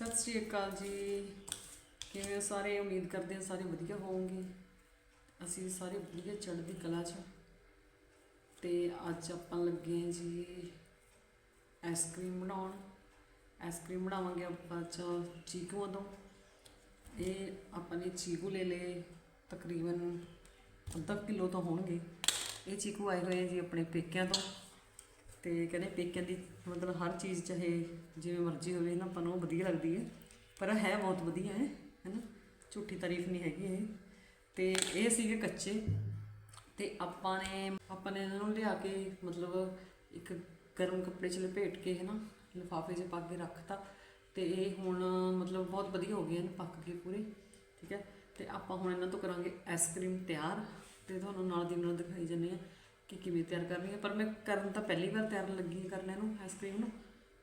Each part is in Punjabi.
ਸਤਿ ਸ਼੍ਰੀ ਅਕਾਲ ਜੀ। ਕਿਵੇਂ ਹੋ ਸਾਰੇ? ਉਮੀਦ ਕਰਦੇ ਹਾਂ ਸਾਰੇ ਵਧੀਆ ਹੋਵੋਗੇ। ਅਸੀਂ ਸਾਰੇ ਵਧੀਆ ਚੜ੍ਹਦੀ ਕਲਾ 'ਚ ਤੇ ਅੱਜ ਆਪਾਂ ਲੱਗੇ ਹਾਂ ਜੀ ਆਈਸਕ੍ਰੀਮ ਬਣਾਉਣ। ਆਈਸਕ੍ਰੀਮ ਬਣਾਵਾਂਗੇ ਆਪਾਂ ਚਾ ਚੀਕੂਆਂ ਤੋਂ ਇਹ ਆਪਾਂ ਨੇ ਚੀਕੂ ਲੈ ਲਏ, ਤਕਰੀਬਨ ਅੱਧਾ ਕਿਲੋ ਤਾਂ ਹੋਣਗੇ। ਇਹ ਚੀਕੂ ਆਏ ਹੋਏ ਆ ਜੀ ਆਪਣੇ ਪੇਕਿਆਂ ਤੋਂ। ਤੇ ਕਹਿੰਦੇ ਪੇਕਿਆਂ ਦੀ ਮਤਲਬ ਹਰ ਚੀਜ਼ ਚਾਹੇ ਜਿਵੇਂ ਮਰਜ਼ੀ ਹੋਵੇ ਨਾ, ਆਪਾਂ ਨੂੰ ਉਹ ਵਧੀਆ ਲੱਗਦੀ ਹੈ। ਪਰ ਹੈ ਬਹੁਤ ਵਧੀਆ ਹੈ ਹੈਨਾ ਝੂਠੀ ਤਾਰੀਫ ਨਹੀਂ ਹੈਗੀ ਇਹ। ਤੇ ਇਹ ਸੀਗੇ ਕੱਚੇ। ਤੇ ਆਪਾਂ ਨੇ ਆਪਾਂ ਨੇ ਇਹਨਾਂ ਨੂੰ ਲਿਆ ਕੇ ਮਤਲਬ ਇੱਕ ਗਰਮ ਕੱਪੜੇ 'ਚ ਲਪੇਟ ਕੇ, ਹੈ ਨਾ? ਲਿਫਾਫੇ 'ਚ ਪਾ ਕੇ ਰੱਖਤਾ। ਤੇ ਇਹ ਹੁਣ ਮਤਲਬ ਬਹੁਤ ਵਧੀਆ ਹੋ ਗਏ ਨੇ ਪੱਕ ਕੇ ਪੂਰੇ, ਠੀਕ ਹੈ? ਤੇ ਆਪਾਂ ਹੁਣ ਇਹਨਾਂ ਤੋਂ ਕਰਾਂਗੇ ਆਈਸਕ੍ਰੀਮ ਤਿਆਰ। ਤੇ ਤੁਹਾਨੂੰ ਨਾਲ ਦੀ ਨਾਲ ਦਿਖਾਈ ਜਾਂਦੇ ਆ ਕਿ ਕਿਵੇਂ ਤਿਆਰ ਕਰਨੀ ਹੈ, ਪਰ ਮੈਂ ਕਰਨ ਤਾਂ ਪਹਿਲੀ ਵਾਰ ਤਿਆਰ ਲੱਗੀ ਹਾਂ ਕਰਨ ਇਹਨੂੰ ਆਈਸਕ੍ਰੀਮ ਨੂੰ।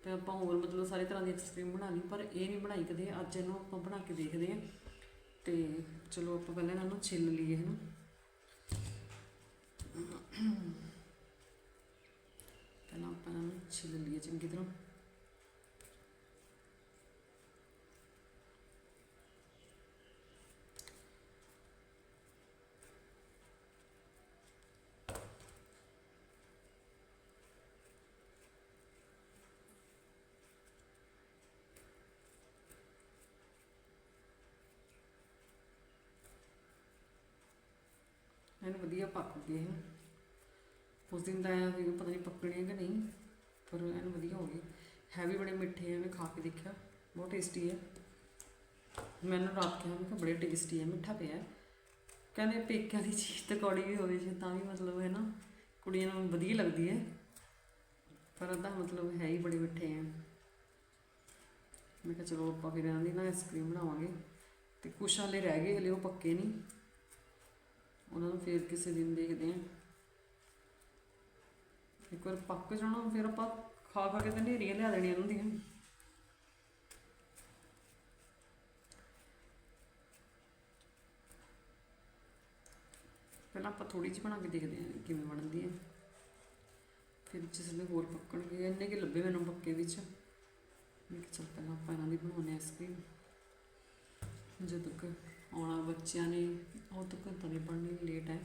ਤੇ ਆਪਾਂ ਹੋਰ ਮਤਲਬ ਸਾਰੇ ਤਰ੍ਹਾਂ ਦੀ ਆਈਸਕ੍ਰੀਮ ਬਣਾ ਲਈ, ਪਰ ਇਹ ਨਹੀਂ ਬਣਾਈ ਕਦੇ। ਅੱਜ ਇਹਨੂੰ ਆਪਾਂ ਬਣਾ ਕੇ ਦੇਖਦੇ ਹਾਂ। ਤੇ ਚਲੋ ਆਪਾਂ ਪਹਿਲਾਂ ਇਹਨਾਂ ਨੂੰ ਛਿੱਲ ਲਈਏ ਹਨਾ ਪਹਿਲਾਂ ਆਪਾਂ ਇਹਨਾਂ ਨੂੰ ਛਿੱਲ ਲਈਏ ਚੰਗੀ ਤਰ੍ਹਾਂ। ਇਹਨੂੰ ਵਧੀਆ ਪੱਕ ਗਏ ਹਨ ਉਸ ਦਿਨ ਤਾਂ ਐਂ ਸੀਗਾ, ਪਤਾ ਨਹੀਂ ਪੱਕਣੇ ਕਿ ਨਹੀਂ, ਪਰ ਇਹਨੂੰ ਵਧੀਆ ਹੋ ਗਏ ਹੈ ਵੀ ਬੜੇ ਮਿੱਠੇ ਆ, ਮੈਂ ਖਾ ਕੇ ਦੇਖਿਆ, ਬਹੁਤ ਟੇਸਟੀ ਹੈ ਮੈਨੂੰ ਰਾਤ ਕਿਹਾ, ਮੈਂ ਕਿਹਾ ਬੜੇ ਟੇਸਟੀ ਹੈ ਮਿੱਠਾ ਪਿਆ ਕਹਿੰਦੇ ਪੇਕਿਆਂ ਦੀ ਚੀਜ਼ ਤੇ ਕੌੜੀ ਵੀ ਹੋਵੇ ਜੇ, ਤਾਂ ਵੀ ਮਤਲਬ ਹੈ ਨਾ, ਕੁੜੀਆਂ ਨੂੰ ਵਧੀਆ ਲੱਗਦੀ ਹੈ। ਪਰ ਉਹਦਾ ਮਤਲਬ ਹੈ ਹੀ ਬੜੇ ਮਿੱਠੇ ਆ। ਮੈਂ ਕਿਹਾ ਚਲੋ ਆਪਾਂ ਫਿਰ ਇਹਨਾਂ ਦੀ ਨਾ ਆਈਸਕ੍ਰੀਮ ਬਣਾਵਾਂਗੇ। ਤੇ ਕੁਛ ਹਾਲੇ ਰਹਿ ਗਏ, ਹਲੇ ਉਹ ਪੱਕੇ ਨਹੀਂ। ਉਹਨਾਂ ਨੂੰ ਫੇਰ ਕਿਸੇ ਦਿਨ ਦੇਖਦੇ ਹਾਂ। ਇੱਕ ਵਾਰ ਪੱਕ ਜਾਣਾ, ਫਿਰ ਆਪਾਂ ਖਾ ਖਾ ਕੇ ਤਾਂ ਨੇਰੀਆਂ ਲਿਆ ਦੇਣੀਆਂ ਉਹਨਾਂ ਦੀਆਂ। ਪਹਿਲਾਂ ਆਪਾਂ ਥੋੜੀ ਜਿਹੀ ਬਣਾ ਕੇ ਦੇਖਦੇ ਹਾਂ ਕਿਵੇਂ ਬਣਦੀ ਹੈ। ਫਿਰ ਜਿਸ ਵੇਲੇ ਹੋਰ ਪੱਕਣਗੇ, ਇੰਨੇ ਕਿ ਲੱਭੇ ਮੈਨੂੰ ਪੱਕੇ ਵਿੱਚ। ਮੈਂ ਕਿਹਾ ਚੱਲ ਪਹਿਲਾਂ ਆਪਾਂ ਇਹਨਾਂ ਦੀ ਬਣਾਉਂਦੇ ਆਈਸਕ੍ਰੀਮ ਜਦੋਂ ਤੱਕ ਆਉਣਾ, ਬੱਚਿਆਂ ਨੇ, ਉਹ ਤੱਕ ਤਾਂ ਨਹੀਂ ਪੜ੍ਹਨੀ ਲੇਟ ਹੈ।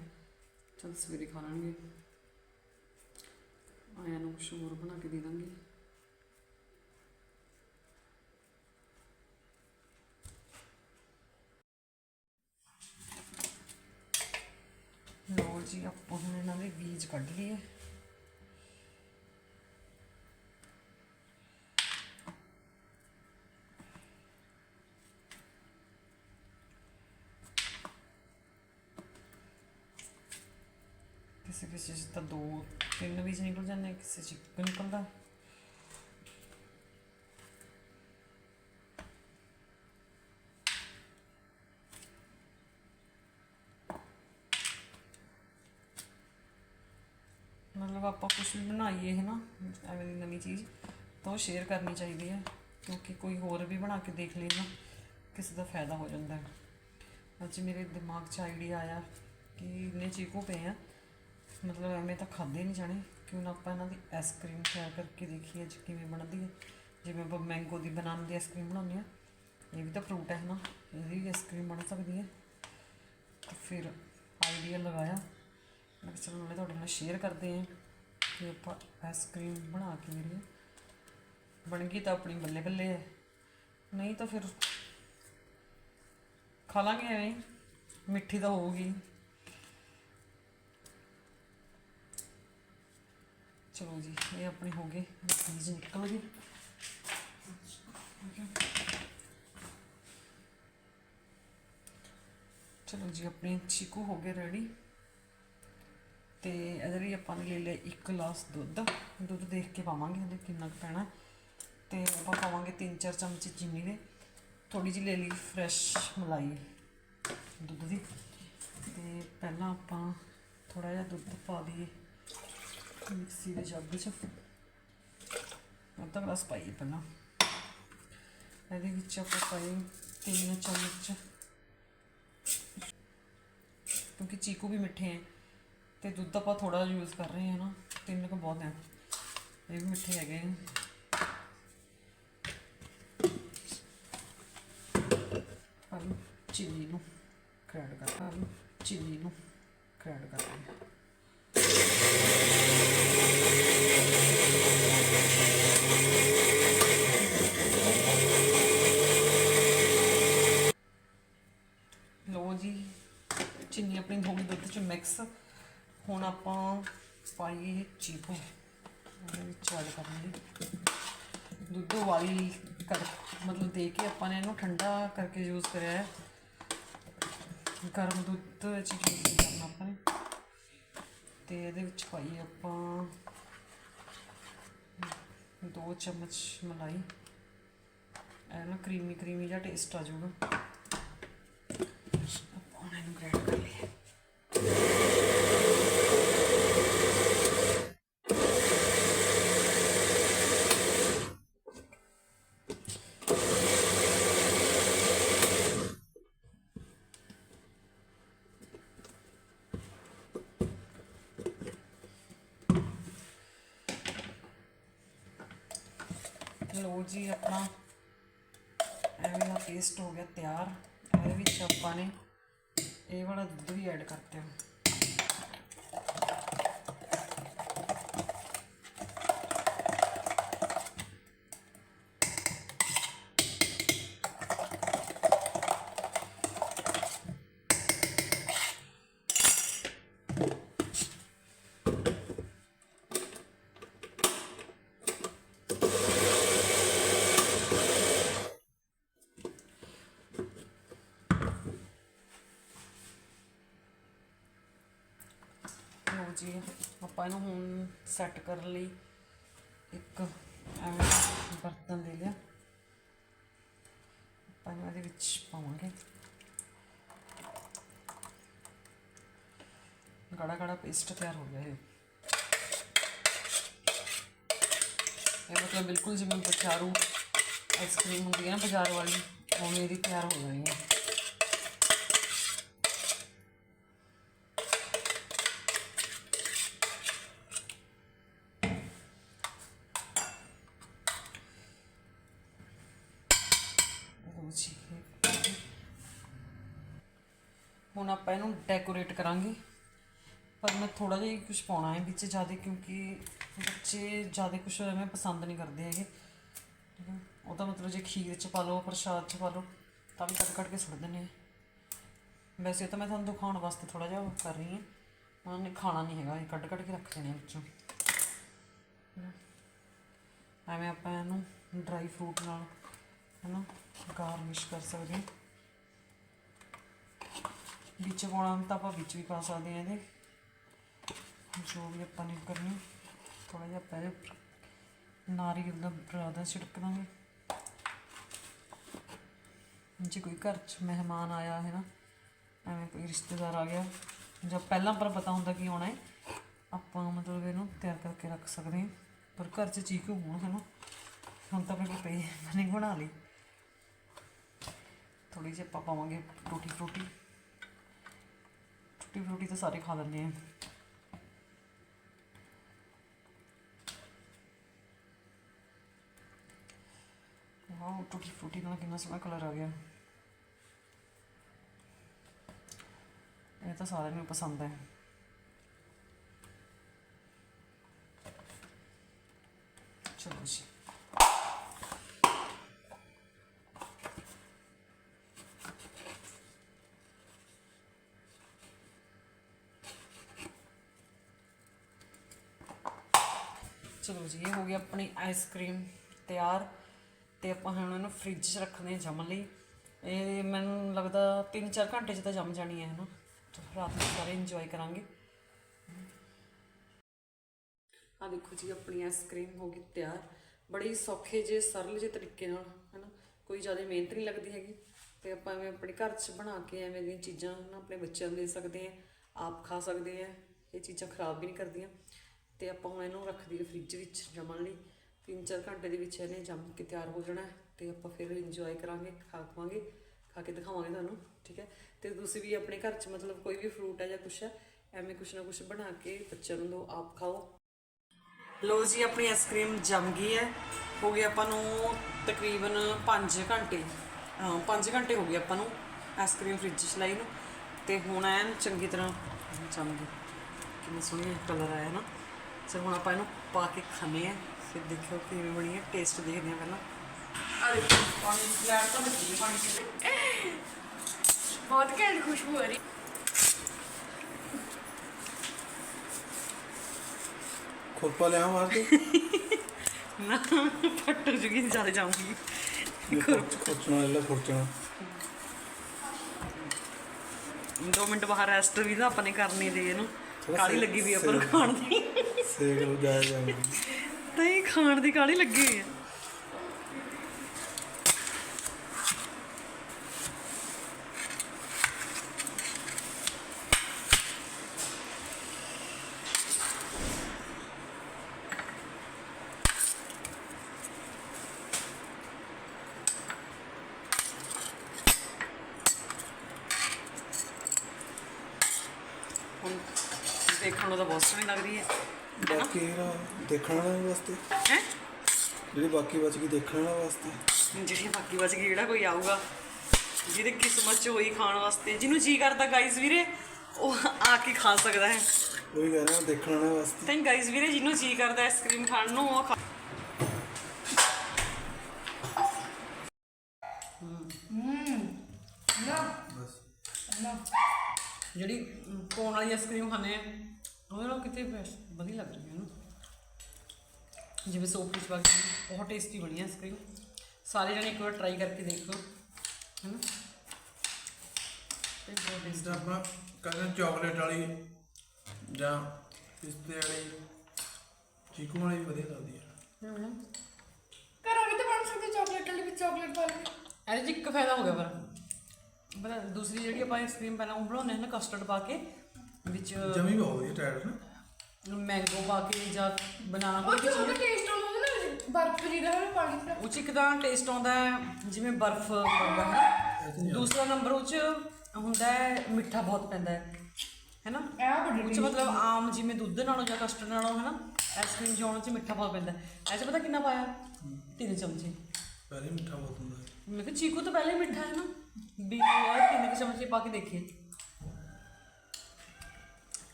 ਚਲ ਸਵੇਰੇ ਖਾ ਲੈਣਗੇ। ਆਇਆ ਨੂੰ ਕੁਛ ਹੋਰ ਬਣਾ ਕੇ ਦੇ ਦਾਂਗੇ। ਲੋ ਜੀ, ਆਪਾਂ ਹੁਣ ਇਹਨਾਂ ਦੇ ਬੀਜ ਕੱਢ ਲਈਏ। ਕਿਸੇ 'ਚ ਤਾਂ ਦੋ ਤਿੰਨ ਬੀਜ ਨਿਕਲ ਜਾਂਦੇ ਆ, ਕਿਸੇ 'ਚ ਇੱਕ ਨਿਕਲਦਾ। ਮਤਲਬ ਆਪਾਂ ਕੁਝ ਵੀ ਬਣਾਈਏ ਹੈ ਨਾ ਐਵੇਂ ਦੀ ਨਵੀਂ ਚੀਜ਼ ਤਾਂ ਉਹ ਸ਼ੇਅਰ ਕਰਨੀ ਚਾਹੀਦੀ ਹੈ ਕਿਉਂਕਿ ਕੋਈ ਹੋਰ ਵੀ ਬਣਾ ਕੇ ਦੇਖ ਲੇ ਨਾ ਕਿਸੇ ਦਾ ਫਾਇਦਾ ਹੋ ਜਾਂਦਾ ਹੈ। ਅੱਜ ਮੇਰੇ ਦਿਮਾਗ 'ਚ ਆਈਡੀਆ ਆਇਆ ਕਿ ਇੰਨੇ ਚੀਕੂ ਪਏ ਆ ਮਤਲਬ ਐਵੇਂ ਤਾਂ ਖਾਦੇ ਨਹੀਂ ਜਾਣੇ। ਕਿਉਂ ਨਾ ਆਪਾਂ ਇਹਨਾਂ ਦੀ ਆਈਸਕ੍ਰੀਮ ਤਿਆਰ ਕਰਕੇ ਦੇਖੀਏ ਅੱਜ ਕਿਵੇਂ ਬਣਦੀ ਹੈ। ਜਿਵੇਂ ਆਪਾਂ ਮੈਂਗੋ ਦੀ ਬਨਾਨਾ ਦੀ ਆਈਸਕ੍ਰੀਮ ਬਣਾਉਂਦੇ ਆ ਇਹ ਵੀ ਤਾਂ ਫਰੂਟ ਹੈ ਨਾ ਇਹਦੀ ਵੀ ਆਈਸਕ੍ਰੀਮ ਬਣ ਸਕਦੀ ਹੈ। ਤਾਂ ਫਿਰ ਆਈਡੀਆ ਲਗਾਇਆ। ਮੈਂ ਕਿਹਾ ਚਲੋ ਨਾਲੇ ਤੁਹਾਡੇ ਨਾਲ ਸ਼ੇਅਰ ਕਰਦੇ ਹਾਂ ਕਿ ਆਪਾਂ ਆਈਸਕ੍ਰੀਮ ਬਣਾ ਕੇ ਜਿਹੜੀ ਬਣ ਗਈ ਤਾਂ ਆਪਣੀ ਬੱਲੇ ਬੱਲੇ ਹੈ। ਨਹੀਂ ਤਾਂ ਫਿਰ ਖਾ ਲਾਂਗੇ ਐਵੇਂ ਮਿੱਠੀ ਤਾਂ ਹੋਊਗੀ। ਚਲੋ ਜੀ, ਇਹ ਆਪਣੇ ਹੋ ਗਏ। ਬੀਜ ਨਿਕਲ ਗਏ। ਚਲੋ ਜੀ, ਆਪਣੇ ਚੀਕੂ ਹੋ ਗਏ ਰੈਡੀ ਤੇ ਇਹਦੇ ਲਈ ਆਪਾਂ ਨੇ ਲੈ ਲਿਆ ਇੱਕ ਗਲਾਸ ਦੁੱਧ। ਦੁੱਧ ਦੇਖ ਕੇ ਪਾਵਾਂਗੇ ਇਹਦੇ ਕਿੰਨਾ ਕੁ ਪੈਣਾ। ਤੇ ਆਪਾਂ ਪਾਵਾਂਗੇ 3-4 ਚਮਚ ਚੀਨੀ ਦੇ। ਥੋੜੀ ਜਿਹੀ ਲੈ ਲਈ ਫਰੈਸ਼ ਮਲਾਈ ਦੁੱਧ ਦੀ। ਤੇ ਪਹਿਲਾਂ ਆਪਾਂ ਥੋੜਾ ਜਿਹਾ ਦੁੱਧ ਪਾ ਦਈਏ। ਮਿਕਸੀ ਦੇ ਜੱਗ 'ਚ ਅੱਧਾ ਗਲਾਸ ਪਾਈਏ ਪਹਿਲਾਂ ਇਹਦੇ ਵਿੱਚ ਆਪਾਂ ਪਾਈ ਤਿੰਨ ਚਮਚ ਕਿਉਂਕਿ ਚੀਕੂ ਵੀ ਮਿੱਠੇ ਹੈ ਤੇ ਦੁੱਧ ਆਪਾਂ ਥੋੜਾ ਯੂਜ਼ ਕਰ ਰਹੇ ਹਾਂ ਨਾ ਤਿੰਨ ਕੁ ਬਹੁਤ ਹੈ ਇਹ ਵੀ ਮਿੱਠੇ ਹੈਗੇ ਆ ਚਿੱਲੀ ਨੂੰ ਗ੍ਰਾਈਂਡ ਕਰਨਾ ਚਿੱਲੀ ਨੂੰ ਗ੍ਰਾਈਂਡ ਕਰਨਾ ਲੋ ਜੀ, ਚੀਨੀ ਆਪਣੀ ਹੋ ਗਈ ਦੁੱਧ ਚ ਮਿਕਸ ਹੁਣ ਆਪਾਂ ਪਾਈਏ ਚੀਪੋ ਉਹਦੇ ਵਿੱਚ ਐਡ ਕਰਾਂਗੇ ਦੁੱਧ ਵਾਲੀ ਕਰ ਮਤਲਬ ਦੇ ਕੇ ਆਪਾਂ ਨੇ ਇਹਨੂੰ ਠੰਡਾ ਕਰਕੇ ਯੂਜ਼ ਕਰਿਆ ਹੈ। ਗਰਮ ਦੁੱਧ 'ਚ ਤੇ ਇਹਦੇ ਵਿੱਚ ਪਾਈ ਆਪਾਂ ਦੋ ਚਮਚ ਮਲਾਈ। ਇਹ ਨਾ ਕਰੀਮੀ ਕਰੀਮੀ ਜਿਹਾ ਟੇਸਟ ਆ ਜਾਊਗਾ। ਆਪਾਂ ਇਹਨੂੰ ਗ੍ਰਾਈਂਡ ਕਰ ਲਈਏ ਲੋ ਜੀ ਆਪਣਾ ਐਵੇਂ ਦਾ ਪੇਸਟ ਹੋ ਗਿਆ ਤਿਆਰ। ਇਹਦੇ ਵਿੱਚ ਆਪਾਂ ਨੇ ਇਹ ਵਾਲਾ ਦੁੱਧ ਵੀ ਐਡ ਕਰਤਾ। ਆਪਾਂ ਇਹਨੂੰ ਹੁਣ ਸੈੱਟ ਕਰਨ ਲਈ ਇੱਕ ਐਵੇਂ ਬਰਤਨ ਲੈ ਲਿਆ। ਆਪਾਂ ਇਹਨੂੰ ਇਹਦੇ ਵਿੱਚ ਪਾਵਾਂਗੇ। ਗੜਾ ਗੜਾ ਪੇਸਟ ਤਿਆਰ ਹੋ ਗਿਆ ਇਹ। ਇਹ ਮਤਲਬ ਬਿਲਕੁਲ ਜਿਵੇਂ ਬਚਾਰੂ ਆਈਸਕ੍ਰੀਮ ਹੁੰਦੀ ਹੈ ਨਾ, ਬਾਜ਼ਾਰ ਵਾਲੀ, ਉਵੇਂ ਦੀ ਤਿਆਰ ਹੋ ਜਾਣੀ ਹੈ। ਹੁਣ ਆਪਾਂ ਇਹਨੂੰ ਡੈਕੋਰੇਟ ਕਰਾਂਗੇ। ਪਰ ਮੈਂ ਥੋੜਾ ਜਿਹਾ ਹੀ ਕੁਝ ਪਾਉਣਾ ਹੈ ਵਿੱਚ ਜ਼ਿਆਦਾ, ਕਿਉਂਕਿ ਬੱਚੇ ਜ਼ਿਆਦਾ ਕੁਝ ਐਵੇਂ ਪਸੰਦ ਨਹੀਂ ਕਰਦੇ ਹੈਗੇ। ਠੀਕ ਹੈ। ਉਹਦਾ ਮਤਲਬ ਜੇ ਖੀਰ ਚ ਪਾ ਲਓ, ਪ੍ਰਸ਼ਾਦ ਚ ਪਾ ਲਓ, ਤਾਂ ਵੀ ਕੱਟ ਕੱਟ ਕੇ ਸੁੱਟ ਦਿੰਦੇ ਆ ਵੈਸੇ ਤਾਂ ਮੈਂ ਤੁਹਾਨੂੰ ਦਿਖਾਉਣ ਵਾਸਤੇ ਥੋੜਾ ਜਿਹਾ ਉਹ ਕਰ ਰਹੀ ਹਾਂ। ਉਹਨਾਂ ਨੇ ਖਾਣਾ ਨਹੀਂ ਹੈਗਾ, ਇਹ ਕੱਢ ਕੱਢ ਕੇ ਰੱਖ ਦੇਣੇ ਵਿੱਚੋਂ। ਐਵੇਂ ਆਪਾਂ ਇਹਨੂੰ ਡਰਾਈ ਫਰੂਟ ਨਾਲ, ਹਨਾ ਗਾਰਨਿਸ਼ ਕਰ ਸਕਦੇ ਹਾਂ। ਵਿੱਚ ਪਾਉਣਾ ਤਾਂ ਆਪਾਂ ਵਿੱਚ ਵੀ ਪਾ ਸਕਦੇ ਹਾਂ ਇਹਦੇ। ਜੋ ਵੀ ਆਪਾਂ ਨੇ ਕਰਨੀ ਥੋੜਾ ਜਿਹਾ ਪਹਿਲੇ ਨਾਰੀਅਲ ਦਾ ਬਰਾਦਾ ਛਿੜਕ ਦਾਂਗੇ। ਜੇ ਕੋਈ ਘਰ 'ਚ ਮਹਿਮਾਨ ਆਇਆ ਹੈ ਨਾ, ਐਵੇਂ ਕੋਈ ਰਿਸ਼ਤੇਦਾਰ ਆ ਗਿਆ, ਜਾਂ ਪਹਿਲਾਂ ਪਰ ਪਤਾ ਹੁੰਦਾ ਕਿ ਆਉਣਾ ਹੈ, ਆਪਾਂ ਮਤਲਬ ਇਹਨੂੰ ਤਿਆਰ ਕਰਕੇ ਰੱਖ ਸਕਦੇ ਹਾਂ। ਪਰ ਘਰ 'ਚ ਚੀਕ ਹੋਣ ਹੈ ਨਾ, ਹੁਣ ਤਾਂ ਮੇਰੇ ਕੋਲ ਪਈ ਮੈਨੇ ਬਣਾ ਲਈ। ਥੋੜੀ ਜਿਹੀ ਆਪਾਂ ਪਾਵਾਂਗੇ ਟੂਟੀ ਫਰੂਟੀ ਟੂਟੀ ਫਰੂਟੀ ਤਾਂ ਸਾਰੇ ਖਾ ਲੈਂਦੇ ਆ। ਵਾਓ ਟੂਟੀ ਫਰੂਟੀ ਨਾਲ ਕਿੰਨਾ ਸੋਹਣਾ ਕਲਰ ਆ ਗਿਆ। ਇਹ ਤਾਂ ਸਾਰਿਆਂ ਨੂੰ ਪਸੰਦ ਹੈ ਚਲੋ ਜੀ ਚਲੋ ਜੀ ਇਹ ਹੋ ਗਈ ਆਪਣੀ ਆਈਸਕ੍ਰੀਮ ਤਿਆਰ ਤੇ ਆਪਾਂ ਹੁਣ ਇਹਨੂੰ ਫ੍ਰਿਜ 'ਚ ਰੱਖਦੇ ਹਾਂ ਜੰਮਣ ਲਈ। ਇਹ ਮੈਨੂੰ ਲੱਗਦਾ 3-4 ਘੰਟੇ 'ਚ ਤਾਂ ਜੰਮ ਜਾਣੀ ਹੈ, ਹਨਾ? ਰਾਤ ਨੂੰ ਸਾਰੇ ਇੰਜੋਏ ਕਰਾਂਗੇ। ਆ ਦੇਖੋ ਜੀ, ਆਪਣੀ ਆਈਸਕ੍ਰੀਮ ਹੋ ਗਈ ਤਿਆਰ। ਬੜੀ ਸੌਖੇ ਜੇ, ਸਰਲ ਜੇ ਤਰੀਕੇ ਨਾਲ, ਹਨਾ? ਕੋਈ ਜ਼ਿਆਦਾ ਮਿਹਨਤ ਨਹੀਂ ਲੱਗਦੀ ਹੈਗੀ। ਤੇ ਆਪਾਂ ਐਵੇਂ ਆਪਣੇ ਘਰ 'ਚ ਬਣਾ ਕੇ ਐਵੇਂ ਦੀਆਂ ਚੀਜ਼ਾਂ ਨਾ ਆਪਣੇ ਬੱਚਿਆਂ ਨੂੰ ਦੇ ਸਕਦੇ ਆ ਆਪ ਖਾ ਸਕਦੇ ਆ ਇਹ ਚੀਜ਼ਾਂ ਖਰਾਬ ਵੀ ਨਹੀਂ ਕਰਦੀਆਂ। ਤੇ ਆਪਾਂ ਹੁਣ ਇਹਨੂੰ ਰੱਖ ਦਈਏ ਫ੍ਰਿਜ ਵਿੱਚ ਜਮਣ ਲਈ। 3-4 ਘੰਟੇ ਦੇ ਵਿੱਚ ਇਹਨੇ ਜੰਮ ਕੇ ਤਿਆਰ ਹੋ ਜਾਣਾ ਹੈ ਤੇ ਆਪਾਂ ਫਿਰ ਇੰਜੋਏ ਕਰਾਂਗੇ, ਖਾ ਖਾਵਾਂਗੇ, ਖਾ ਕੇ ਦਿਖਾਵਾਂਗੇ ਤੁਹਾਨੂੰ, ਠੀਕ ਹੈ? ਤੇ ਤੁਸੀਂ ਵੀ ਆਪਣੇ ਘਰ 'ਚ ਮਤਲਬ ਕੋਈ ਵੀ ਫਰੂਟ ਹੈ ਜਾਂ ਕੁਛ ਹੈ, ਐਵੇਂ ਕੁਛ ਨਾ ਕੁਛ ਬਣਾ ਕੇ ਬੱਚਿਆਂ ਨੂੰ ਦਿਓ ਆਪ ਖਾਓ। ਲੋ ਜੀ, ਆਪਣੀ ਆਈਸਕ੍ਰੀਮ ਜੰਮ ਗਈ ਹੈ। ਹੋ ਗਈ ਆਪਾਂ ਨੂੰ ਤਕਰੀਬਨ 5 ਘੰਟੇ। ਹਾਂ 5 ਘੰਟੇ ਹੋ ਗਏ ਆਪਾਂ ਨੂੰ ਆਈਸਕ੍ਰੀਮ ਫ੍ਰਿਜ 'ਚ ਲਾਈ ਨੂੰ। ਤੇ ਹੁਣ ਐਨ ਚੰਗੀ ਤਰ੍ਹਾਂ ਜੰਮ ਗਈ। ਕਿੰਨਾ ਸੋਹਣਾ ਕਲਰ ਆਇਆ ਨਾ। ਚਲ ਹੁਣ ਆਪਾਂ ਇਹਨੂੰ ਪਾ ਕੇ ਖਾਣੇ ਆ ਫਿਰ ਦੇਖਿਓ ਕਿਵੇਂ ਬਣੀ ਹੈ ਟੇਸਟ ਦੇਖਦੇ ਆ ਪਹਿਲਾਂ। ਆ ਦੇਖੋ ਪਾਣੀ ਤਾਂ ਪਾਣੀ ਬਹੁਤ ਘੈਂਟ ਖੁਸ਼ਬੂ ਆ ਰਹੀ। ਖੁਰਪਾ ਲਿਆ ਮਾਰ ਕੇ ਨਾ ਫਟ ਜੂਗੀ ਜ਼ਿਆਦਾ ਜਾਊਂਗੀ। ਖੁਰਚਣਾ ਲੈ ਖੁਰਚਣਾ। ਦੋ ਮਿੰਟ ਬਾਹਰ ਰੈਸਟ ਵੀ ਤਾਂ ਆਪਾਂ ਨੇ ਕਰਨੀ ਦੇ ਇਹਨੂੰ। ਕਾਲੀ ਸੇ- ਲੱਗੀ ਵੀ ਆਪਾਂ ਸੇ- ਖਾਣ ਦੀ। ਸੇਕ ਲੋ ਜਾਇਆ ਜਾਊਗੀ ਤਾਂ ਖਾਣ ਦੀ ਕਾਲੀ ਲੱਗੀ ਹੋਈ ਆ। ਦੇਖਣ ਨੂੰ ਤਾਂ ਬਹੁਤ ਸੋਹਣੀ ਲੱਗ ਰਹੀ ਹੈ। ਬਾਕੀ ਇਹਦਾ ਦੇਖਣ ਵਾਲੇ ਵਾਸਤੇ। ਹੈ? ਜਿਹੜੀ ਬਾਕੀ ਬਚ ਗਈ ਦੇਖਣ ਵਾਲੇ ਵਾਸਤੇ। ਜਿਹੜੀ ਬਾਕੀ ਬਚ ਗਈ ਜਿਹੜਾ ਕੋਈ ਆਊਗਾ ਜਿਹਦੇ ਕਿਸਮਤ ਚ ਹੋਈ ਖਾਣ ਵਾਸਤੇ ਜਿਹਨੂੰ ਜੀ ਕਰਦਾ ਗਾਈਜ਼ ਵੀਰੇ ਉਹ ਆ ਕੇ ਖਾ ਸਕਦਾ ਹੈ। ਉਹੀ ਕਹਿ ਰਿਹਾ ਦੇਖਣ ਵਾਲੇ ਵਾਸਤੇ। ਤਾਂ ਗਾਈਜ਼ ਵੀਰੇ ਜਿਹਨੂੰ ਜੀ ਕਰਦਾ ਆਈਸਕ੍ਰੀਮ ਖਾਣ ਨੂੰ ਉਹ ਖਾ ਬਸ। ਜਿਹੜੀ ਕੋਨ ਵਾਲੀ ਆਈਸਕ੍ਰੀਮ ਖਾਂਦੇ ਆ। ਉਹਦੇ ਨਾਲ ਕਿਤੇ ਬੈਸ- ਵਧੀਆ ਲੱਗ ਰਹੀ ਹੈ ਨਾ ਜਿਵੇਂ ਸੋਪ ਵਿੱਚ ਵਗ ਬਹੁਤ ਟੇਸਟੀ ਬਣੀ ਹੈ ਆਈਸਕ੍ਰੀਮ ਸਾਰੇ ਜਣੇ ਇੱਕ ਵਾਰ ਟਰਾਈ ਕਰਕੇ ਦੇਖੋ ਹੈਨਾ ਤੇ ਬਹੁਤ tasty ਜਿੱਦਾਂ ਆਪਾਂ ਕਹਿੰਦੇ ਚਾਕਲੇਟ ਵਾਲੀ ਜਾਂ ਪਿਸਤੇ ਵਾਲੀ ਚੀਕੂ ਵਾਲੀ ਵੀ ਵਧੀਆ ਲੱਗਦੀ ਹੈ। ਹਮ। ਘਰੋਂ ਵੀ ਤਾਂ ਬਣ ਸਕਦੀ ਚਾਕਲੇਟ ਵਾਲੀ ਵਿੱਚ ਚਾਕਲੇਟ ਪਾ ਲਈ ਇਹਦੇ 'ਚ ਇੱਕ ਫਾਇਦਾ ਹੋ ਗਿਆ ਪਰ। ਪਤਾ ਦੂਸਰੀ ਜਿਹੜੀ ਆਪਾਂ ਆਈਸਕ੍ਰੀਮ ਪਹਿਲਾਂ ਉਹ ਬਣਾਉਂਦੇ ਹਾਂ ਨਾ ਕਸਟਰਡ ਪਾ ਕੇ ਵਿੱਚ ਜਮੀ ਬਹੁਤ ਵਧੀਆ ਟਾਇਰ ਨਾ। ਮੈਂਗੋ ਪਾ ਕੇ ਜਾਂ ਬਨਾਨਾ ਪਾ ਉਹ ਕੇ ਚ ਉਹਦਾ ਟੇਸਟ ਆਉਂਦਾ ਨਾ ਬਰਫ ਜੀ ਦਾ ਨਾ ਪਾਣੀ ਦਾ ਉਹ 'ਚ ਇੱਕ ਤਾਂ ਟੇਸਟ ਆਉਂਦਾ ਹੈ ਜਿਵੇਂ ਬਰਫ਼ ਵਰਗਾ ਹੈ ਦੂਸਰਾ ਨੰਬਰ ਉਹ 'ਚ ਹੁੰਦਾ ਹੈ ਮਿੱਠਾ ਬਹੁਤ ਪੈਂਦਾ ਹੈ। ਹੈਨਾ ਇਹ ਬੜੀ ਉਹ 'ਚ ਮਤਲਬ ਆਮ ਜਿਵੇਂ ਦੁੱਧ ਨਾਲੋਂ ਜਾਂ ਕਸਟਰਡ ਨਾਲੋਂ ਹੈਨਾ ਆਈਸਕ੍ਰੀਮ ਚ ਆਉਣ 'ਚ ਮਿੱਠਾ ਬਹੁਤ ਪੈਂਦਾ ਹੈ। ਐਸੇ ਪਤਾ ਕਿੰਨਾ ਪਾਇਆ? ਤਿੰਨ ਚਮਚੇ। ਪਹਿਲੇ ਮਿੱਠਾ ਬਹੁਤ ਹੁੰਦਾ ਹੈ। ਮੈਂ ਕਿਹਾ ਚੀਕੂ ਤਾਂ ਪਹਿਲੇ ਹੀ ਮਿੱਠਾ ਹੈ ਨਾ। ਵੀ ਯਾਰ ਤਿੰਨ ਕੁ ਚਮਚੇ ਪਾ ਕੇ ਦੇਖੀਏ।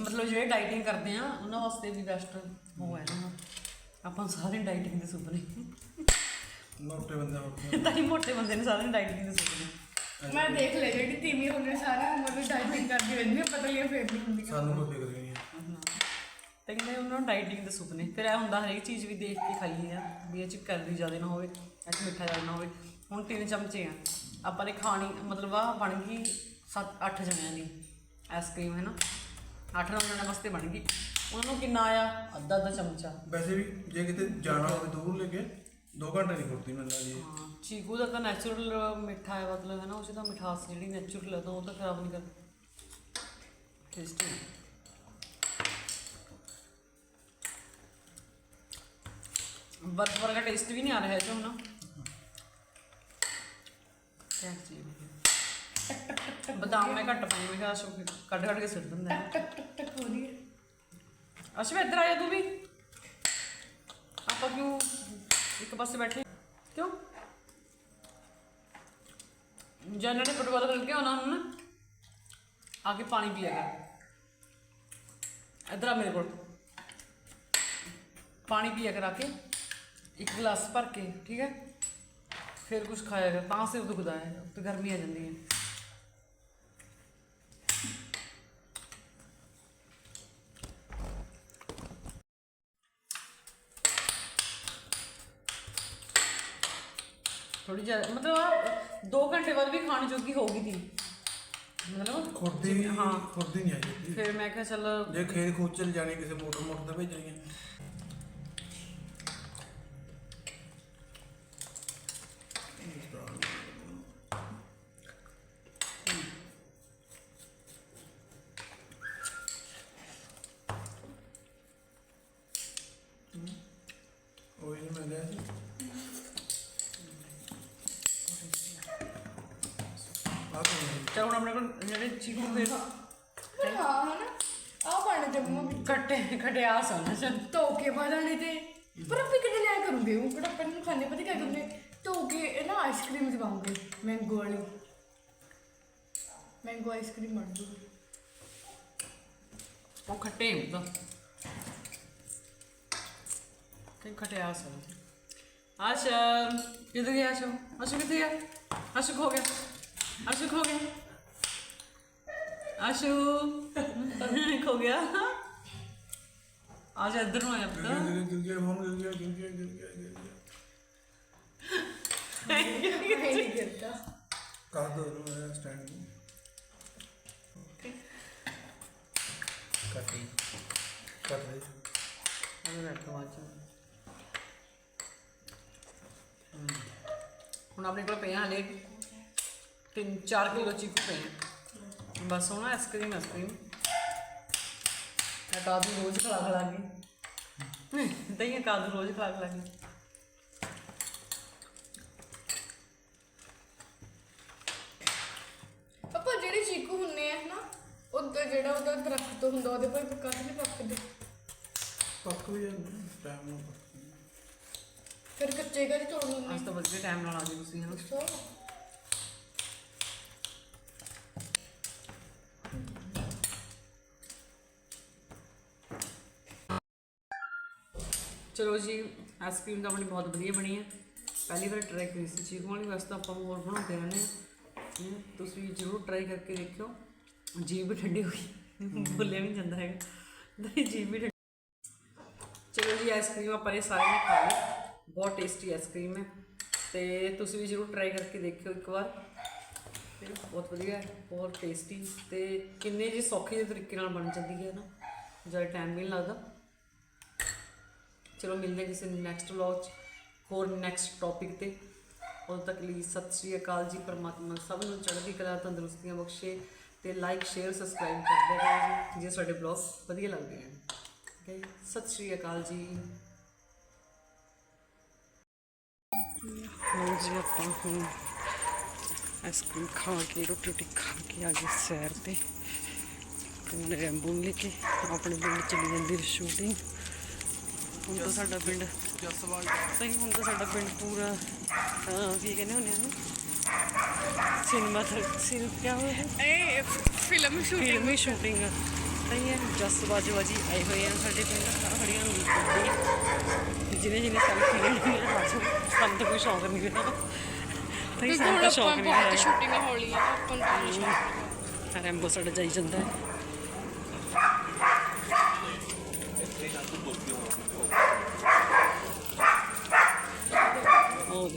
ਮਤਲਬ ਜਿਹੜੇ ਡਾਈਟਿੰਗ ਕਰਦੇ ਆ ਉਹਨਾਂ ਵਾਸਤੇ ਵੀ ਬੈਸਟ ਉਹ ਹੈ ਨਾ। ਆਪਾਂ ਸਾਰੇ ਡਾਈਟਿੰਗ ਦੇ ਸੁਪਨੇ। ਮੋਟੇ ਬੰਦੇ ਹੁੰਦੇ ਤਾਂ ਹੀ ਮੋਟੇ ਬੰਦੇ ਨੇ ਸਾਰੇ ਡਾਈਟਿੰਗ ਦੇ ਸੁਪਨੇ। ਮੈਂ ਦੇਖ ਲਿਆ ਜਿਹੜੀ ਤੀਵੀਂ ਹੁੰਦੀ ਸਾਰੀ ਉਮਰ ਵੀ ਡਾਈਟਿੰਗ ਕਰਦੀ ਰਹਿੰਦੀ ਹੈ ਪਤਲੀਆਂ ਫੇਰ ਨਹੀਂ ਹੁੰਦੀਆਂ ਸਾਨੂੰ ਕੋਈ ਫਿਕਰ ਨਹੀਂ ਹੈ ਤੇ ਕਹਿੰਦੇ ਉਹਨਾਂ ਨੂੰ ਡਾਈਟਿੰਗ ਦੇ ਸੁਪਨੇ। ਫਿਰ ਇਹ ਹੁੰਦਾ ਹਰੇਕ ਚੀਜ਼ ਵੀ ਦੇਖ ਕੇ ਖਾਈਏ ਆ ਵੀ ਇਹ ਚ ਕੈਲਰੀ ਜ਼ਿਆਦਾ ਨਾ ਹੋਵੇ ਇਹ ਚ ਮਿੱਠਾ ਜ਼ਿਆਦਾ ਨਾ ਹੋਵੇ। ਹੁਣ ਤਿੰਨ ਚਮਚੇ ਆ। ਆਪਾਂ ਨੇ ਖਾਣੀ ਮਤਲਬ ਆ ਬਣ ਗਈ 7-8 ਜਣਿਆਂ ਦੀ। ਆਈਸਕ੍ਰੀਮ ਹੈ ਨਾ? 8-9 ਜਣਿਆਂ ਵਾਸਤੇ ਬਣ ਗਈ। ਉਹਨਾਂ ਨੂੰ ਕਿੰਨਾ ਆਇਆ? ਅੱਧਾ ਅੱਧਾ ਚਮਚਾ। ਵੈਸੇ ਵੀ ਜੇ ਕਿਤੇ ਜਾਣਾ ਹੋਵੇ ਦੂਰ ਲੈ ਕੇ 2 ਘੰਟੇ ਨਹੀਂ ਕੁਰਤੀ ਮਿਲਣਾ ਜੀ ਹਾਂ। ਚੀਕੂ ਦਾ ਤਾਂ ਨੈਚੁਰਲ ਮਿੱਠਾ ਹੈ ਮਤਲਬ ਹੈ ਨਾ ਉਸ ਦਾ ਮਿਠਾਸ ਜਿਹੜੀ ਨੈਚੁਰਲ ਹੈ ਤਾਂ ਉਹ ਤਾਂ ਖਰਾਬ ਨਹੀਂ ਕਰਦੀ। ਟੇਸਟੀ ਬਰਫ ਵਰਗਾ ਟੇਸਟ ਵੀ ਨਹੀਂ ਆ ਰਿਹਾ ਇਹ ਚੋਂ ਨਾ ਟੈਕ ਜੀ ਬਦਾਮ ਮੈਂ ਘੱਟ ਪਾਈ, ਮੈਂ ਕਿਹਾ ਅਸ਼ੋਕ ਕੱਢ ਕੱਢ ਕੇ ਸਿੱਟ ਦਿੰਦਾ ਹੈ। ਟਕ ਟਕ ਟਕ ਹੋ ਰਹੀ ਹੈ ਅਸ਼ਵ ਇੱਧਰ ਆ ਜਾ ਤੂੰ ਵੀ। ਆਪਾਂ ਕਿਉਂ ਇੱਕ ਪਾਸੇ ਬੈਠੇ? ਕਿਉਂ? ਜਨਰਲ ਨੇ ਫੁੱਟਬਾਲ ਖੇਡ ਕੇ ਆਉਣਾ ਨਾ। ਆ ਕੇ ਪਾਣੀ ਪੀਆ ਕਰ ਇੱਧਰ ਆ ਮੇਰੇ ਕੋਲ। ਪਾਣੀ ਪੀਆ ਕਰਾ ਕੇ। ਇੱਕ ਗਲਾਸ ਭਰ ਕੇ, ਠੀਕ ਹੈ? ਫਿਰ ਕੁਝ ਖਾਇਆ ਕਰ, ਤਾਂ ਸਿਰ ਦੁਖਦਾ ਹੈ ਤੇ ਗਰਮੀ ਆ ਜਾਂਦੀ ਹੈ। ਜ਼ਿਆਦਾ ਮਤਲਬ ਆ 2 ਘੰਟੇ ਬਾਅਦ ਵੀ ਖਾਣ ਜੋਗੀ ਹੋਊਗੀ ਤੀ ਮਤਲਬ ਖੁਰਦੀ ਹਾਂ। ਖੁਰਦੀ ਨਹੀਂ ਆਈ ਫਿਰ ਮੈਂ ਕਿਹਾ ਚੱਲ ਜੇ ਖੇਤ ਖੂਚ ਚਲ ਜਾਣੀ ਕਿਸੇ ਮੋਟਰ ਮੋਟਰ ਤੇ ਭੇਜਣੀ ਹੈ ਚਲ ਹੁਣ ਆਪਣੇ ਕੋਲ ਜਿਹੜੇ ਚੀਕੂ ਪਰ ਹਾਂ ਹਨਾ ਆ ਬਣ ਜੰਮੂ। ਕੱਟੇ ਖਟਿਆਸ ਹੋਣਾ ਚੱਲ ਧੋ ਕੇ ਬਾਦਾਂ ਤੇ। ਪਰ ਆਪਾਂ ਕਿੱਦਾਂ ਲਿਆ ਕਰੂਗੇ ਉਹ ਕਿਹੜਾ ਆਪਾਂ ਨੂੰ ਖਾਣੇ ਪਤਾ ਕਿਆ ਕਰੂਗੇ? ਧੋ ਕੇ ਇਹ ਨਾ ਆਈਸਕ੍ਰੀਮ ਜਵਾਉਂਗੇ ਮੈਂਗੋ ਵਾਲੀ। ਮੈਂਗੋ ਆਈਸਕ੍ਰੀਮ ਬਣ ਜੂਗੀ ਉਹ ਖੱਟੇ ਹੁੰਦਾ ਕਿ ਖਟਿਆ ਸੋ ਆਸ਼ਾ ਕਿੱਧਰ ਗਿਆ ਆਸ਼ਾ? ਆਸ਼ਾ ਕਿੱਥੇ ਗਿਆ? ਆਸ਼ਾ ਖੋ ਗਿਆ। ਆਸ਼ਾ ਖੋ ਗਿਆ। ਆਸ਼ੂ ਖੋ ਗਿਆ ਆਜਾ ਇੱਧਰ ਨੂੰ ਆਇਆ ਪੁੱਤ ਗਿਰ ਗਿਆ ਫੋਨ ਗਿਰ ਗਿਆ ਗਿਰ ਗਿਆ ਗਿਰ ਗਿਆ ਗਿਰ ਗਿਆ ਨਹੀਂ ਗਿਰਦਾ ਕਰ ਦੋ ਨੂੰ ਸਟੈਂਡ ਕੱਟ ਕੱਟ ਦੇ ਅਰੇ ਬੈਠੋ ਆਜਾ ਹੁਣ ਆਪਣੇ ਕੋਲ ਪਏ ਆ ਹਲੇ 3-4 ਕਿਲੋ ਚੀਕੂ ਪਏ ਆ। ਬਸ ਹੁਣ ਆਈਸਕ੍ਰੀਮ ਆਈਸਕ੍ਰੀਮ ਮੈਂ ਕਾਦੂ ਰੋਜ਼ ਖਲਾ ਖਲਾ ਕੇ ਦਈਆਂ ਕਾਦੂ ਰੋਜ਼ ਖਲਾ ਖਲਾ ਕੇ ਪਾਪਾ ਜਿਹੜੇ ਚੀਕੂ ਹੁੰਨੇ ਆ ਨਾ ਉਹਦਾ ਜਿਹੜਾ ਉਹਦਾ ਦਰਖਤ ਹੁੰਦਾ ਉਹਦੇ ਪਰ ਕੱਟ ਨਹੀਂ ਪੱਕਦੇ ਪੱਕ ਵੀ ਜਾਂਦਾ ਟਾਈਮ ਨਾਲ ਪੱਕ ਫਿਰ ਕੱਚੇ ਘਰ ਤੋੜ ਦਿੰਦੇ ਅੱਜ ਤਾਂ ਵਧੀਆ ਟਾਈਮ ਨਾਲ ਆ ਜਾਓ ਤੁਸੀਂ ਹਨਾ। ਚਲੋ ਜੀ ਆਈਸਕ੍ਰੀਮ ਤਾਂ ਆਪਣੀ ਬਹੁਤ ਵਧੀਆ ਬਣੀ ਹੈ ਪਹਿਲੀ ਵਾਰ ਟਰਾਈ ਕੀਤੀ ਸੀ ਚੀਕੂ ਵਾਲੀ ਵੈਸੇ ਤਾਂ ਆਪਾਂ ਹੋਰ ਬਣਾਉਂਦੇ ਰਹਿੰਦੇ ਹਾਂ ਤੁਸੀਂ ਵੀ ਜ਼ਰੂਰ ਟਰਾਈ ਕਰਕੇ ਦੇਖਿਓ। ਜੀਭ ਵੀ ਠੰਡੀ ਹੋਈ ਬੋਲਿਆ ਵੀ ਨੀ ਜਾਂਦਾ ਹੈਗਾ। ਨਹੀਂ ਜੀਭ ਵੀ ਠੰਡੀ। ਚਲੋ ਜੀ ਆਈਸਕ੍ਰੀਮ ਆਪਾਂ ਇਹ ਸਾਰੇ ਨੇ ਖਾ ਲਈ ਬਹੁਤ ਟੇਸਟੀ ਆਈਸਕ੍ਰੀਮ ਹੈ। ਤੇ ਤੁਸੀਂ ਵੀ ਜ਼ਰੂਰ ਟਰਾਈ ਕਰਕੇ ਦੇਖਿਓ ਇੱਕ ਵਾਰ। ਤੇ ਬਹੁਤ ਵਧੀਆ ਹੈ ਬਹੁਤ ਟੇਸਟੀ ਤੇ ਕਿੰਨੇ ਜੀ ਸੌਖੇ ਜਿਹੇ ਤਰੀਕੇ ਨਾਲ ਬਣ ਜਾਂਦੀ ਹੈ ਨਾ। ਜ਼ਿਆਦਾ ਟਾਈਮ ਵੀ ਨਹੀਂ ਲੱਗਦਾ। ਚਲੋ ਮਿਲਦੇ ਕਿਸੇ ਨੈਕਸਟ ਵਲੌਗ 'ਚ, ਹੋਰ ਨੈਕਸਟ ਟੌਪਿਕ ਤੇ। ਉਦੋਂ ਤੱਕ ਲਈ ਸਤਿ ਸ੍ਰੀ ਅਕਾਲ ਜੀ, ਪਰਮਾਤਮਾ ਸਭ ਨੂੰ ਚੜ੍ਹਦੀ ਕਲਾ, ਤੰਦਰੁਸਤੀਆਂ ਬਖਸ਼ੇ ਤੇ ਲਾਈਕ ਸ਼ੇਅਰ ਸਬਸਕ੍ਰਾਈਬ ਕਰਦੇ ਰਹੋ ਜੀ, ਜੇ ਸਾਡੇ ਬਲੌਗ ਵਧੀਆ ਲੱਗਦੇ ਹਨ ਓਕੇ ਸਤਿ ਸ੍ਰੀ ਅਕਾਲ ਜੀ। ਹਾਂ ਜੀ ਆਪਾਂ ਹੁਣ ਆਈਸਕ੍ਰੀਮ ਖਾ ਕੇ, ਰੋਟੀ ਰੋਟੀ ਖਾ ਕੇ ਆ ਗਏ ਸੈਰ ਤੇ। ਤੇ ਹੁਣ ਰੈਂਬੋ ਲੈ ਕੇ ਆਪਣੇ ਪਿੰਡ ਚਲੀ ਜਾਂਦੀ ਸ਼ੂਟਿੰਗ ਹੁਣ ਤਾਂ ਸਾਡਾ ਪਿੰਡ ਜਸਵਾਲ ਸਹੀ ਹੁਣ ਤਾਂ ਸਾਡਾ ਪਿੰਡ ਪੂਰਾ ਅਹ, ਕੀ ਕਹਿੰਦੇ ਹੁੰਦੇ ਆ ਨਾ ਸਿਨੇਮਾ ਸਿਨ ਕਿਆ ਹੋਇਆ ਇਹ? ਫਿਲਮ ਫਿਲਮੀ ਸ਼ੂਟਿੰਗ ਸਹੀ ਹੈ ਜਸ ਬਾਜਵਾ ਜੀ ਆਏ ਹੋਏ ਆ ਸਾਡੇ ਪਿੰਡ ਆਹ ਖੜੀਆਂ ਗੱਡੀ ਜਿਹਨੇ ਜਿਹਨੇ ਸੈਲਫੀ ਲੈਣੀ ਹੈ ਆਜੋ ਸਾਨੂੰ ਤਾਂ ਕੋਈ ਸ਼ੌਂਕ ਨਹੀਂ ਹੈ ਸਹੀ ਸਾਨੂੰ ਤਾਂ ਸ਼ੌਂਕ ਨਹੀਂ ਹੈ ਸ਼ੂਟਿੰਗ ਹੌਲੀ ਆ ਆਪਾਂ ਨੂੰ ਰੈਂਬੋ ਸਾਡਾ ਜਾਈ ਜਾਂਦਾ ਹੈ ਉਹ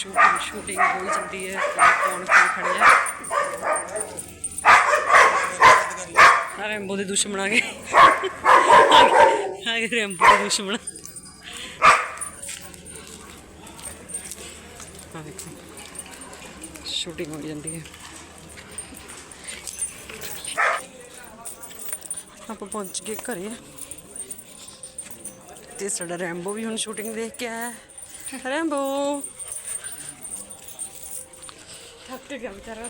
ਸ਼ੂਟਿੰਗ ਸ਼ੂਟਿੰਗ ਹੋਈ ਜਾਂਦੀ ਹੈ, ਕੌਣ ਕੌਣ ਖੜਿਆ ਆ। ਰੈਂਬੋ ਦੇ ਦੁਸ਼ਮਣ ਆ ਗਏ ਆ ਗਏ ਰੈਂਬੋ ਦੇ ਦੁਸ਼ਮਣ ਆ ਦੇਖੋ। ਸ਼ੂਟਿੰਗ ਹੋ ਜਾਂਦੀ ਹੈ। ਆਪਾਂ ਪਹੁੰਚ ਗਏ ਘਰੇ। ਤੇ ਸਾਡਾ ਰੈਂਬੋ ਵੀ ਹੁਣ ਸ਼ੂਟਿੰਗ ਦੇਖ ਕੇ ਆਇਆ। ਹੈ। ਰੈਂਬੋ। Czekam teraz.